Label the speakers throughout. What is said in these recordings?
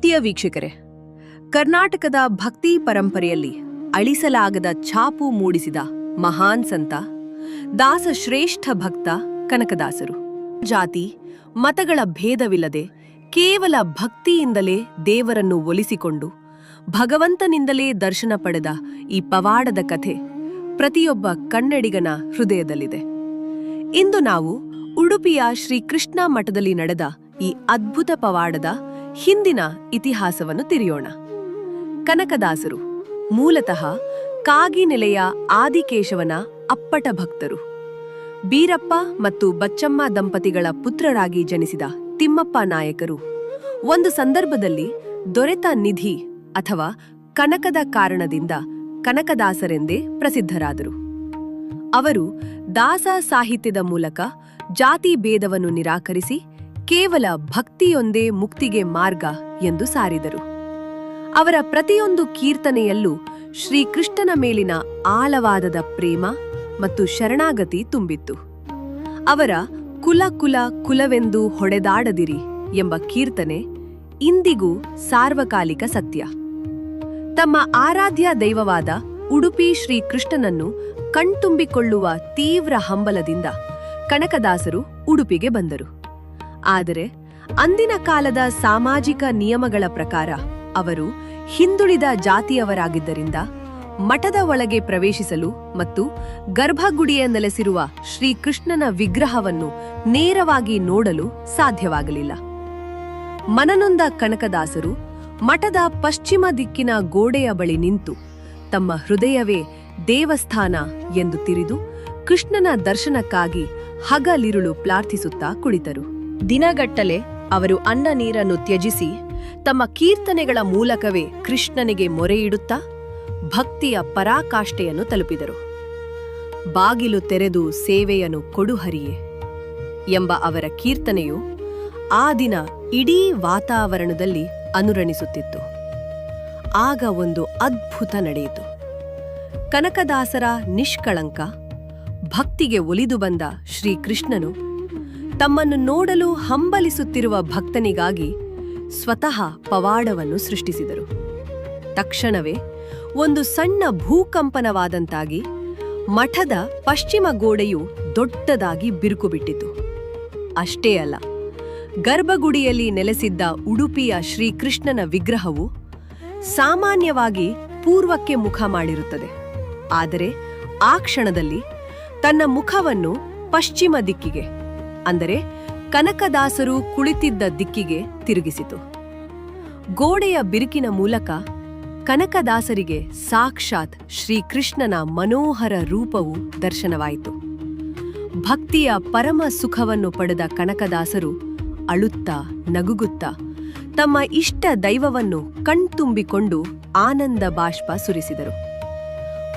Speaker 1: ಪ್ರೀತಿಯ ವೀಕ್ಷಕರೇ, ಕರ್ನಾಟಕದ ಭಕ್ತಿ ಪರಂಪರೆಯಲ್ಲಿ ಅಳಿಸಲಾಗದ ಛಾಪು ಮೂಡಿಸಿದ ಮಹಾನ್ ಸಂತ ದಾಸ ಶ್ರೇಷ್ಠ ಭಕ್ತ ಕನಕದಾಸರು. ಜಾತಿ, ಮತಗಳ ಭೇದವಿಲ್ಲದೆ ಕೇವಲ ಭಕ್ತಿಯಿಂದಲೇ ದೇವರನ್ನು ಒಲಿಸಿಕೊಂಡು ಭಗವಂತನಿಂದಲೇ ದರ್ಶನ ಪಡೆದ ಈ ಪವಾಡದ ಕಥೆ ಪ್ರತಿಯೊಬ್ಬ ಕನ್ನಡಿಗನ ಹೃದಯದಲ್ಲಿದೆ. ಇಂದು ನಾವು ಉಡುಪಿಯ ಶ್ರೀ ಕೃಷ್ಣ ಮಠದಲ್ಲಿ ನಡೆದ ಈ ಅದ್ಭುತ ಪವಾಡದ ಹಿಂದಿನ ಇತಿಹಾಸವನ್ನು ತಿರಿಯೋಣ ಕನಕದಾಸರು, ಮೂಲತಃ ಕಾಗಿನೆಲೆಯ ಆದಿಕೇಶವನ ಅಪ್ಪಟ ಭಕ್ತರು. ಬೀರಪ್ಪ ಮತ್ತು ಬಚ್ಚಮ್ಮ ದಂಪತಿಗಳ ಪುತ್ರರಾಗಿ ಜನಿಸಿದ ತಿಮ್ಮಪ್ಪ ನಾಯಕರು. ಒಂದು ಸಂದರ್ಭದಲ್ಲಿ ದೊರೆತ ನಿಧಿ ಅಥವಾ ಕನಕದ ಕಾರಣದಿಂದ ಕನಕದಾಸರೆಂದೇ ಪ್ರಸಿದ್ಧರಾದರು. ಅವರು ದಾಸ ಸಾಹಿತ್ಯದ ಮೂಲಕ ಜಾತಿ ಭೇದವನ್ನು ನಿರಾಕರಿಸಿ ಕೇವಲ ಭಕ್ತಿಯೊಂದೇ ಮುಕ್ತಿಗೆ ಮಾರ್ಗ ಎಂದು ಸಾರಿದರು. ಅವರ ಪ್ರತಿಯೊಂದು ಕೀರ್ತನೆಯಲ್ಲೂ ಶ್ರೀಕೃಷ್ಣನ ಮೇಲಿನ ಆಳವಾದದ ಪ್ರೇಮ ಮತ್ತು ಶರಣಾಗತಿ ತುಂಬಿತ್ತು. ಅವರ ಕುಲ ಕುಲ ಕುಲವೆಂದು ಹೊಡೆದಾಡದಿರಿ ಎಂಬ ಕೀರ್ತನೆ ಇಂದಿಗೂ ಸಾರ್ವಕಾಲಿಕ ಸತ್ಯ. ತಮ್ಮ ಆರಾಧ್ಯ ದೈವವಾದ ಉಡುಪಿ ಶ್ರೀಕೃಷ್ಣನನ್ನು ಕಣ್ತುಂಬಿಕೊಳ್ಳುವ ತೀವ್ರ ಹಂಬಲದಿಂದ ಕನಕದಾಸರು ಉಡುಪಿಗೆ ಬಂದರು. ಆದರೆ ಅಂದಿನ ಕಾಲದ ಸಾಮಾಜಿಕ ನಿಯಮಗಳ ಪ್ರಕಾರ ಅವರು ಹಿಂದುಳಿದ ಜಾತಿಯವರಾಗಿದ್ದರಿಂದ ಮಠದ ಒಳಗೆ ಪ್ರವೇಶಿಸಲು ಮತ್ತು ಗರ್ಭಗುಡಿಯ ನೆಲೆಸಿರುವ ಶ್ರೀಕೃಷ್ಣನ ವಿಗ್ರಹವನ್ನು ನೇರವಾಗಿ ನೋಡಲು ಸಾಧ್ಯವಾಗಲಿಲ್ಲ. ಮನನೊಂದ ಕನಕದಾಸರು ಮಠದ ಪಶ್ಚಿಮ ದಿಕ್ಕಿನ ಗೋಡೆಯ ಬಳಿ ನಿಂತು ತಮ್ಮ ಹೃದಯವೇ ದೇವಸ್ಥಾನ ಎಂದು ತಿರಿದು ಕೃಷ್ಣನ ದರ್ಶನಕ್ಕಾಗಿ ಹಗಲಿರುಳು ಪ್ರಾರ್ಥಿಸುತ್ತಾ ಕುಳಿತರು. ದಿನಗಟ್ಟಲೆ ಅವರು ಅನ್ನ ನೀರನ್ನು ತ್ಯಜಿಸಿ ತಮ್ಮ ಕೀರ್ತನೆಗಳ ಮೂಲಕವೇ ಕೃಷ್ಣನಿಗೆ ಮೊರೆಯಿಡುತ್ತಾ ಭಕ್ತಿಯ ಪರಾಕಾಷ್ಠೆಯನ್ನು ತಲುಪಿದರು. ಬಾಗಿಲು ತೆರೆದು ಸೇವೆಯನ್ನು ಕೊಡುಹರಿಯೇ ಎಂಬ ಅವರ ಕೀರ್ತನೆಯು ಆ ದಿನ ಇಡೀ ವಾತಾವರಣದಲ್ಲಿ ಅನುರಣಿಸುತ್ತಿತ್ತು. ಆಗ ಒಂದು ಅದ್ಭುತ ನಡೆಯಿತು. ಕನಕದಾಸರ ನಿಷ್ಕಳಂಕ ಭಕ್ತಿಗೆ ಒಲಿದು ಬಂದ ಶ್ರೀಕೃಷ್ಣನು ತಮ್ಮನ್ನು ನೋಡಲು ಹಂಬಲಿಸುತ್ತಿರುವ ಭಕ್ತನಿಗಾಗಿ ಸ್ವತಃ ಪವಾಡವನ್ನು ಸೃಷ್ಟಿಸಿದರು. ತಕ್ಷಣವೇ ಒಂದು ಸಣ್ಣ ಭೂಕಂಪನವಾದಂತಾಗಿ ಮಠದ ಪಶ್ಚಿಮ ಗೋಡೆಯು ದೊಡ್ಡದಾಗಿ ಬಿರುಕುಬಿಟ್ಟಿತು. ಅಷ್ಟೇ ಅಲ್ಲ, ಗರ್ಭಗುಡಿಯಲ್ಲಿ ನೆಲೆಸಿದ್ದ ಉಡುಪಿಯ ಶ್ರೀಕೃಷ್ಣನ ವಿಗ್ರಹವು ಸಾಮಾನ್ಯವಾಗಿ ಪೂರ್ವಕ್ಕೆ ಮುಖ ಮಾಡಿರುತ್ತದೆ. ಆದರೆ ಆ ಕ್ಷಣದಲ್ಲಿ ತನ್ನ ಮುಖವನ್ನು ಪಶ್ಚಿಮ ದಿಕ್ಕಿಗೆ ಅಂದರೆ ಕನಕದಾಸರು ಕುಳಿತಿದ್ದ ದಿಕ್ಕಿಗೆ ತಿರುಗಿಸಿತು. ಗೋಡೆಯ ಬಿರುಕಿನ ಮೂಲಕ ಕನಕದಾಸರಿಗೆ ಸಾಕ್ಷಾತ್ ಶ್ರೀಕೃಷ್ಣನ ಮನೋಹರ ರೂಪವು ದರ್ಶನವಾಯಿತು. ಭಕ್ತಿಯ ಪರಮ ಸುಖವನ್ನು ಪಡೆದ ಕನಕದಾಸರು ಅಳುತ್ತಾ ನಗುಗುತ್ತಾ ತಮ್ಮ ಇಷ್ಟ ದೈವವನ್ನು ಕಣ್ತುಂಬಿಕೊಂಡು ಆನಂದ ಬಾಷ್ಪ ಸುರಿಸಿದರು.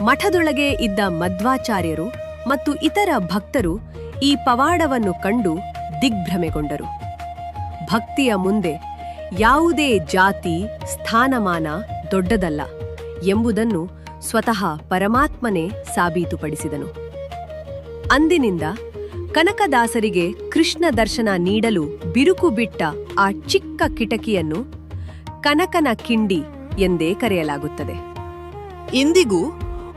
Speaker 1: ಮಠದೊಳಗೆ ಇದ್ದ ಮಧ್ವಾಚಾರ್ಯರು ಮತ್ತು ಇತರ ಭಕ್ತರು ಈ ಪವಾಡವನ್ನು ಕಂಡು ದಿಗ್ಭ್ರಮೆಗೊಂಡರು. ಭಕ್ತಿಯ ಮುಂದೆ ಯಾವುದೇ ಜಾತಿ, ಸ್ಥಾನಮಾನ ದೊಡ್ಡದಲ್ಲ ಎಂಬುದನ್ನು ಸ್ವತಃ ಪರಮಾತ್ಮನೇ ಸಾಬೀತುಪಡಿಸಿದನು. ಅಂದಿನಿಂದ ಕನಕದಾಸರಿಗೆ ಕೃಷ್ಣ ದರ್ಶನ ನೀಡಲು ಬಿರುಕು ಬಿಟ್ಟ ಆ ಚಿಕ್ಕ ಕಿಟಕಿಯನ್ನು ಕನಕನ ಕಿಂಡಿ ಎಂದೇ ಕರೆಯಲಾಗುತ್ತದೆ. ಇಂದಿಗೂ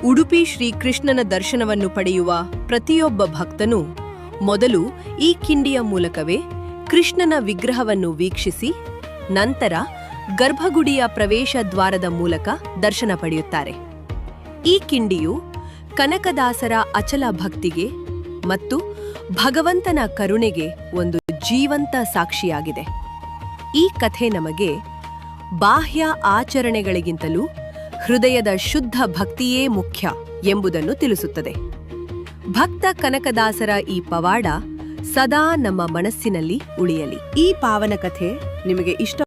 Speaker 1: ಉಡುಪಿ ಶ್ರೀಕೃಷ್ಣನ ದರ್ಶನವನ್ನು ಪಡೆಯುವ ಪ್ರತಿಯೊಬ್ಬ ಭಕ್ತನೂ ಮೊದಲು ಈ ಕಿಂಡಿಯ ಮೂಲಕವೇ ಕೃಷ್ಣನ ವಿಗ್ರಹವನ್ನು ವೀಕ್ಷಿಸಿ, ನಂತರ ಗರ್ಭಗುಡಿಯ ಪ್ರವೇಶ ದ್ವಾರದ ಮೂಲಕ ದರ್ಶನ ಪಡೆಯುತ್ತಾರೆ. ಈ ಕಿಂಡಿಯು ಕನಕದಾಸರ ಅಚಲ ಭಕ್ತಿಗೆ ಮತ್ತು ಭಗವಂತನ ಕರುಣೆಗೆ ಒಂದು ಜೀವಂತ ಸಾಕ್ಷಿಯಾಗಿದೆ. ಈ ಕಥೆ ನಮಗೆ ಬಾಹ್ಯ ಆಚರಣೆಗಳಿಗಿಂತಲೂ ಹೃದಯದ ಶುದ್ಧ ಭಕ್ತಿಯೇ ಮುಖ್ಯ ಎಂಬುದನ್ನು ತಿಳಿಸುತ್ತದೆ. ಭಕ್ತ ಕನಕದಾಸರ ಈ ಪವಾಡ ಸದಾ ನಮ್ಮ ಮನಸ್ಸಿನಲ್ಲಿ ಉಳಿಯಲಿ. ಈ ಪಾವನ ಕಥೆ ನಿಮಗೆ ಇಷ್ಟ